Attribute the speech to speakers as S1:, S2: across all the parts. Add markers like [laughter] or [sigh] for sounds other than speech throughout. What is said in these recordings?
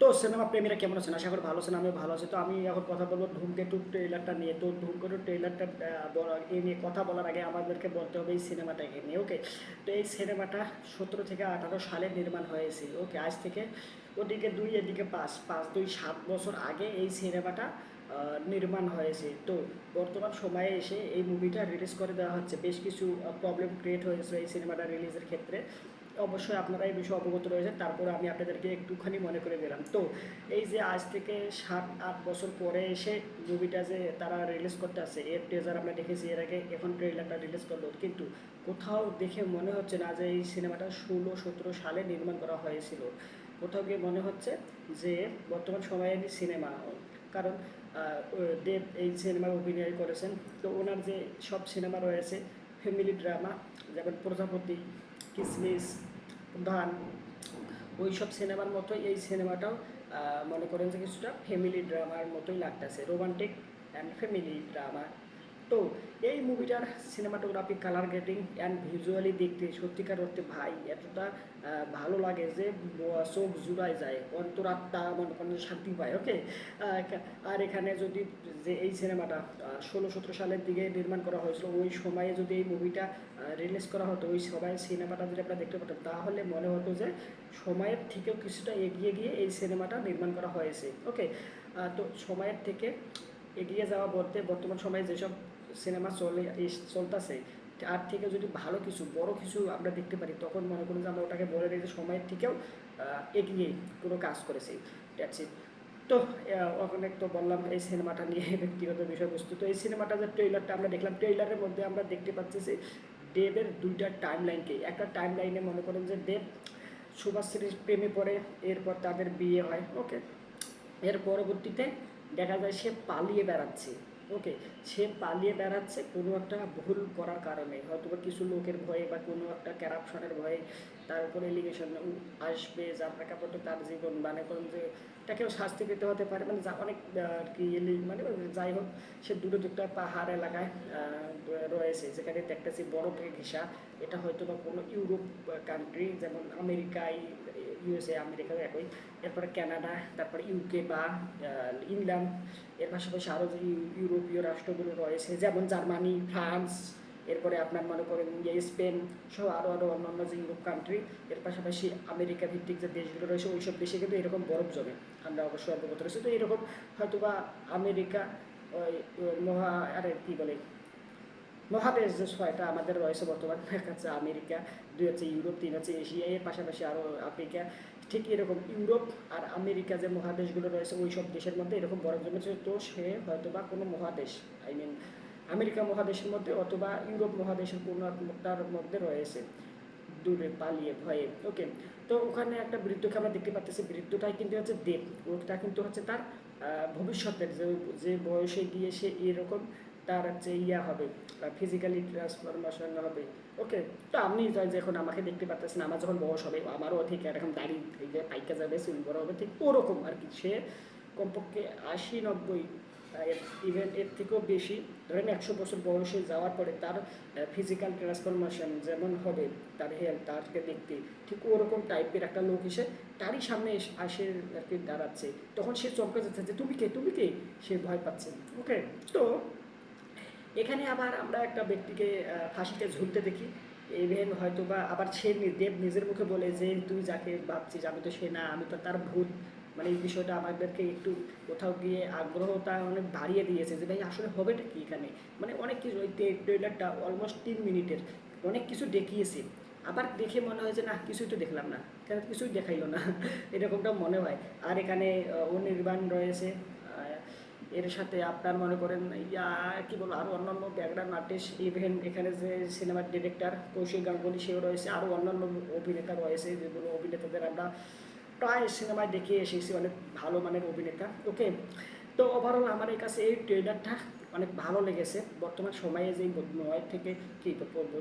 S1: তো সিনেমা প্রেমীরা কেমন আছেন? আশা করি ভালো আছেন, আমিও ভালো আছি। তো আমি এখন কথা বলব ধূমকেতু ট্রেলারটা নিয়ে। তো ধূমকেতু ট্রেলারটা এ নিয়ে কথা বলার আগে আমাদেরকে বলতে হবে এই সিনেমাটাকে নিয়ে ওকে তো এই সিনেমাটা সতেরো থেকে আঠারো সালে নির্মাণ হয়েছে ওকে আজ থেকে ওদিকে দুই, এদিকে পাঁচ পাঁচ, দুই, সাত বছর আগে এই সিনেমাটা নির্মাণ হয়েছে। তো বর্তমান সময়ে এসে এই মুভিটা রিলিজ করে দেওয়া হচ্ছে। বেশ কিছু প্রবলেম ক্রিয়েট হয়েছে এই সিনেমাটা রিলিজের ক্ষেত্রে। অবশ্যই আপনারা এই বিষয়ে অবগত রয়েছেন, তারপরে আমি আপনাদেরকে একটুখানি মনে করে দিলাম। তো এই যে আজ থেকে সাত, আট বছর পরে এসে মুভিটা যে তারা রিলিজ করতে আসছে, এর ট্রেজার আমরা দেখেছি, এর আগে এখন ট্রেলারটা রিলিজ করল। কিন্তু কোথাও দেখে মনে হচ্ছে না যে এই সিনেমাটা ষোলো, সতেরো সালে নির্মাণ করা হয়েছিল। কোথাও গিয়ে মনে হচ্ছে যে বর্তমান সময়ের সিনেমা, কারণ দেব এই সিনেমায় অভিনয় করেছেন। তো ওনার যে সব সিনেমা রয়েছে ফ্যামিলি ড্রামা যেমন প্রজাপতি, কিসমিস ধান, ওই সব সিনেমার মতো এই সিনেমাটাও মনে করেন যে কিছুটা ফ্যামিলি ড্রামার মতোই লাগতেছে। রোমান্টিক অ্যান্ড ফ্যামিলি ড্রামা তো এই মুভিটার cinematography colour grading and visually দেখতে সত্যিকার অর্থে ভাই, এতটা ভালো লাগে যে চোখ জুড়ায় যায়, অন্তরাত্মা, মনে করেন শান্তি পায় ওকে আর এখানে যদি যে এই সিনেমাটা ষোলো সতেরো সালের দিকে নির্মাণ করা হয়েছিল, ওই সময়ে যদি এই মুভিটা রিলিজ করা হতো, ওই সময় সিনেমাটা যদি আমরা দেখতে পেতাম তাহলে মনে হতো যে সময়ের থেকেও কিছুটা এগিয়ে গিয়ে এই সিনেমাটা নির্মাণ করা হয়েছে ওকে তো সময়ের থেকে এগিয়ে যাওয়া বলতে বর্তমান সময়ে যেসব সিনেমা চলে চলতেছে, তার থেকে যদি ভালো কিছু, বড় কিছু আমরা দেখতে পারি, তখন মনে করুন যে আমরা ওটাকে বলে দিই যে সময়ের থেকেও এগিয়ে কোনো কাজ করেছে। ইট তো অনেক তো বললাম এই সিনেমাটা নিয়ে [laughs] ব্যক্তিগত বিষয়বস্তু। তো এই সিনেমাটা যে ট্রেলারটা আমরা দেখলাম ট্রেলারের মধ্যে আমরা দেখতে পাচ্ছি যে দেবের দুইটা টাইম লাইনকে একটা টাইম লাইনে মনে করেন যে দেব শুভাশ্রীর প্রেমে পড়ে, এরপর তাদের বিয়ে হয় ওকে এর পরবর্তীতে দেখা যায় সে পালিয়ে বেড়াচ্ছে। ওকে, সে পালিয়ে বেড়াচ্ছে কোনো একটা ভুল করার কারণে। হয়তো বা কিছু লোকের ভয়ে বা কোনো একটা ক্যারাপশনের ভয়ে তার উপরে এলিগেশন আসবে যার প্রেক্ষাপটে তার জীবন মানে কোন যে তাকেও শাস্তি পেতে হতে পারে মানে যা অনেক আর কি মানে যাই হোক, সে দূরে একটা পাহাড় এলাকায় রয়েছে, যেখানে দেখতেছি বরফে ঘেঁষা। এটা হয়তো বা কোনো ইউরোপ কান্ট্রি যেমন আমেরিকায় ইউএসএ আমেরিকা একই। এরপরে কানাডা, তারপরে ইউকে বা ইংল্যান্ড। এর পাশাপাশি আরও যে ইউরোপীয় রাষ্ট্রগুলো রয়েছে, যেমন জার্মানি, ফ্রান্স এরপরে আপনার মনে করেন স্পেন সহ আরও আরও অন্যান্য যে ইউরোপ কান্ট্রি এর পাশাপাশি আমেরিকা ভিত্তিক যে দেশগুলো রয়েছে ওই সব দেশে কিন্তু এরকম বরফ জমে। আমরা অবশ্যই অবগত রয়েছে। তো এরকম হয়তো বা আমেরিকা, ওই মহা, আরে কী বলে, মহাদেশ যে ছয়টা আমাদের রয়েছে বর্তমান, এক আমেরিকা, দুই হচ্ছে ইউরোপ, তিন হচ্ছে এশিয়া, এর পাশাপাশি আরও আফ্রিকা। ঠিক এরকম ইউরোপ আর আমেরিকা যে মহাদেশগুলো রয়েছে ওই সব দেশের মধ্যে এরকম বরফ জমেছে। তো সে হয়তো বা কোনো মহাদেশ আই মিন আমেরিকা মহাদেশের মধ্যে অথবা ইউরোপ মহাদেশের একটার মধ্যে রয়েছে। দূরে পালিয়ে ভয়ে। ওকে তো ওখানে একটা বৃদ্ধকে আমরা দেখতে পাচ্ছি। বৃদ্ধটাই কিন্তু হচ্ছে দেব। ওটা কিন্তু হচ্ছে তার ভবিষ্যতের যে যে বয়সে গিয়ে সে এরকম তার হচ্ছে ইয়া হবে ফিজিক্যালি ট্রান্সফরমেশন হবে। ওকে তো আপনি যা- যখন আমাকে দেখতে পাচ্ছেন, আমার যখন বয়স হবে, আমারও ঠিক এরকম দাড়ি, এই যে পাইকা যাবে চুল বড় হবে, ঠিক ওরকম আর কি। সে কমপক্ষে আশি নব্বই ইভেন এর থেকেও বেশি। ধরেন একশো বছর বয়সে যাওয়ার পরে তার ফিজিক্যাল ট্রান্সফরমেশন যেমন হবে, তার হেলথ তারকে দেখতে ঠিক ওরকম টাইপের একটা লোক এসে তারই সামনে আসে আর কি দাঁড়াচ্ছে। তখন সে চমকে যাচ্ছে যে, তুমি কে? তুমি কে? সে ভয় পাচ্ছে। ওকে তো এখানে আবার আমরা একটা ব্যক্তিকে ফাঁসিতে ঝুলতে দেখি। ইভেন হয়তো বা আবার সে দেব নিজের মুখে বলে যে, তুই যাকে ভাবছিস, আমি তো সে না, আমি তো তার ভূত। মানে এই বিষয়টা আমাদেরকে একটু কোথাও গিয়ে আগ্রহটা অনেক বাড়িয়ে দিয়েছে যে ভাই, আসলে হবেটা কি এখানে? মানে অনেক কিছু, ওই ট্রেলারটা অলমোস্ট তিন মিনিটের, অনেক কিছু দেখিয়েছে। আবার দেখে মনে হয় যে, না, কিছুই তো দেখলাম না। কেন কিছুই দেখাইলো না? [laughs] এরকমটা মনে হয়। আর এখানে অনির্বাণ রয়েছে। এর সাথে আপনার মনে করেন, ইয়া, কি বলব আরও অন্যান্য ব্যাকগ্রাউন্ড আর্টিস্ট ইভেন এখানে যে সিনেমার ডিরেক্টর কৌশিক গাঙ্গুলি, সেও রয়েছে। আরও অন্যান্য অভিনেতা রয়েছে, যেগুলো অভিনেতাদের আমরা প্রায় সিনেমায় দেখে এসেছি অনেক ভালো মানের অভিনেতা। ওকে? তো ওভারঅল আমার এই কাছে এই ট্রেলারটা অনেক ভালো লেগেছে। বর্তমান সময়ে যে নয় থেকে কি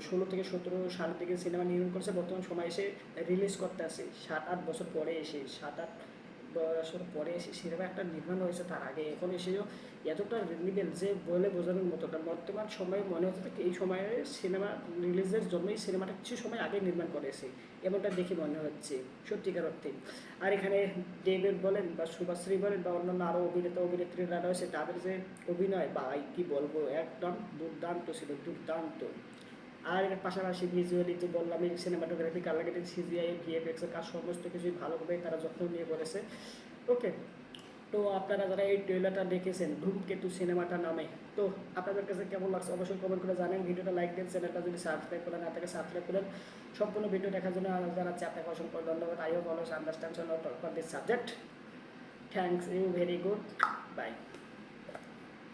S1: ষোলো থেকে সতেরো সাল থেকে সিনেমা নির্মাণ করছে, বর্তমান সময়ে এসে রিলিজ করতে আসে সাত আট বছর পরে এসে, সাত আট বছর পরে এসে সিনেমা একটা নির্মাণ হয়েছে তার আগে। এখন এসেও এতটা রিলেভেল যে বলে বোঝানোর মতো না। বর্তমান সময়ে মনে হচ্ছে এই সময়ে সিনেমা রিলিজের জন্যই সিনেমাটা কিছু সময় আগে নির্মাণ করেছে। এমনটা দেখে মনে হচ্ছে, সত্যিকার অর্থে। আর এখানে ডেভিড বলেন বা শুভাশ্রী বলেন বা অন্যান্য আরও অভিনেতা, অভিনেত্রীরা রয়েছে, তাদের যে অভিনয় বা কি বলব, একদম দুর্দান্ত ছিল, দুর্দান্ত। আর এর পাশাপাশি ভিজুয়ালি তো বললাম cinematography colour grading CGI VFX এর কাজ সমস্ত কিছুই ভালোভাবে তারা যত্ন নিয়ে করেছে ওকে তো আপনারা যারা এই ট্রেলারটা দেখেছেন, ধূমকেতু সিনেমাটা নামে, তো আপনাদের কাছে কেমন লাগছে অবশ্যই কমেন্ট করে জানেন। ভিডিওটা লাইক দেন চ্যানেলটা যদি সাবস্ক্রাইব করেন, না থাকে সাবস্ক্রাইব করেন। সম্পূর্ণ ভিডিও দেখার জন্য জানাচ্ছি আপনাকে অসংখ্য ধন্যবাদ। I hope understand for this subject thanks you very good bye